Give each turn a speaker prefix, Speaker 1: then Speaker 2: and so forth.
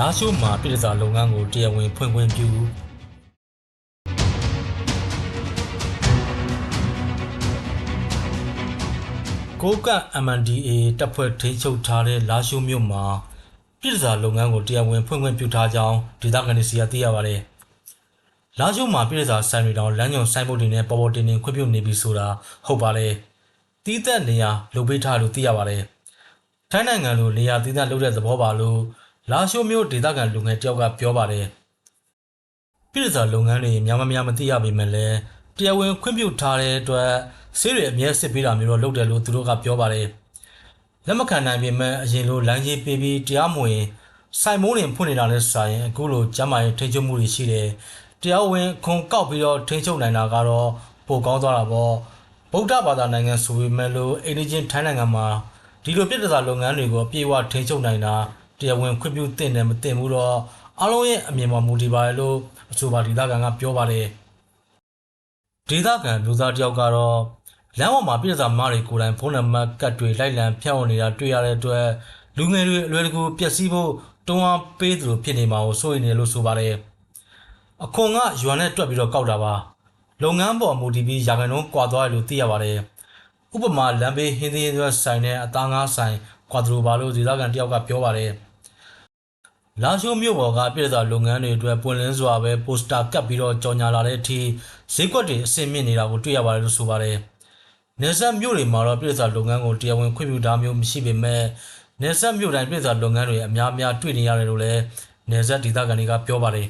Speaker 1: လာရှိုးမှာပြည်စာလုပ်ငန်းကိုတရားဝင်ဖွင့်ခွင့်ပြုကိုကန့် MNDA တပ်ဖွဲ့ထိန်းချုပ်ထားတဲ့လာရှိုးမြို့မှာပြည်စာလုပ်ငန်းကိုတရားဝင်ဖွင့်ခွင့်ပြုထားကြောင်းဒေသခံတွေစီကသိရပါတယ်။လာရှိုးမှာပြည်စာဆိုင်တွေတောင်လမ်းညွန်ဆိုင်ဘုတ်တွေနဲ့ပေါ်ပေါ်တင်တင်ခွင့်ပြုနေပြီဆိုတာဟုတ်ပါလေ။တီးသက်နေရလုပ်ပေးထားလို့သိရပါတယ်။ထိုင်းနိုင်ငံလိုနေရာသီးသန့်လုပ်တဲ့သဘောပါလို့ လာရှိုးမျိုးဒေသခံလူငယ်တယောက်ကပြောပါတယ်ပြည်စာလုပ်ငန်းတွေများမများမသိရပေမဲ့လည်းတရားဝင်ခွင့်ပြုထားတဲ့အတွက်ဆေးတွေအမြဲစစ်ပေးတာမျိုးတော့လုပ်တယ်လို့သူတို့ကပြောပါတယ်လက်မခံနိုင်ပေမဲ့အရင်လိုလမ်းကြီးပေးပြီးတရားမဝင်စိုင်မိုးတွေဖွင့်နေတာလဲဆိုင်ရင်အခုလိုကျမ်းမာရေးထိန်းချုပ်မှုတွေရှိတယ်တရားဝင်ခွန်ကောက်ပြီးတော့ထိန်းချုပ်နိုင်တာကတော့ပိုကောင်းသွားတာပေါ့ဗုဒ္ဓဘာသာနိုင်ငံဆိုပေမဲ့လို့အိန္ဒိချင်းထိုင်းနိုင်ငံမှာဒီလိုပြည်ထစာလုပ်ငန်းတွေကိုအပြည့်အဝထိန်းချုပ်နိုင်တာ တရားဝင်ခွင့်ပြုသင့်တယ်မသင့်ဘူးတော့အားလုံးရဲ့အမြင်မှာမူတည်ပါတယ်လို့အဆိုပါဒေသခံကပြောပါတယ်ဒေသခံလူသားတယောက်ကတော့လမ်းပေါ်မှာပြည်ထစာမတွေကိုယ်တိုင်ဖုန်းနံပါတ်ကတ်တွေလိုက်လံဖြန့်ဝေနေတာတွေ့ရတဲ့အတွက်လူငယ်တွေအလွယ်တကူပျက်စီးဖို့တွန်းအားပေးသလိုဖြစ်နေမှာကိုစိုးရိမ်နေလို့ဆိုပါတယ်အခွန်ကရွာနဲ့တွက်ပြီးတော့ကောက်တာပါလုပ်ငန်းပေါ်မူတည်ပြီးရာခိုင်နှုန်းကွာသွားတယ်လို့သိရပါတယ်ဥပမာလမ်းဘေးဟင်းသီးရွက်ဆိုင်နဲ့အသားငါးဆိုင်ကွာဒရိုဘာလို့ဒေသခံတယောက်ကပြောပါတယ် လာရှိုးမြို့ပေါ်ကပြည်တော်လုပ်ငန်းတွေအတွက်ပွင့်လင်းစွာပဲပိုစတာကပ်ပြီးတော့ကြော်ညာလာတဲ့အထိဈေးကွက်တွေအဆင့်မြင့်နေတာကိုတွေ့ရပါတယ်လို့ဆိုပါတယ်နေဆက်မြို့တွေမှာတော့ပြည်တော်လုပ်ငန်းကိုတရားဝင်ခွင့်ပြုထားမျိုးမရှိပေမဲ့နေဆက်မြို့တိုင်းပြည်တော်လုပ်ငန်းတွေအများအများတွေ့နေရတယ်လို့လည်းနေဆက်ဒေသခံတွေကပြောပါတယ်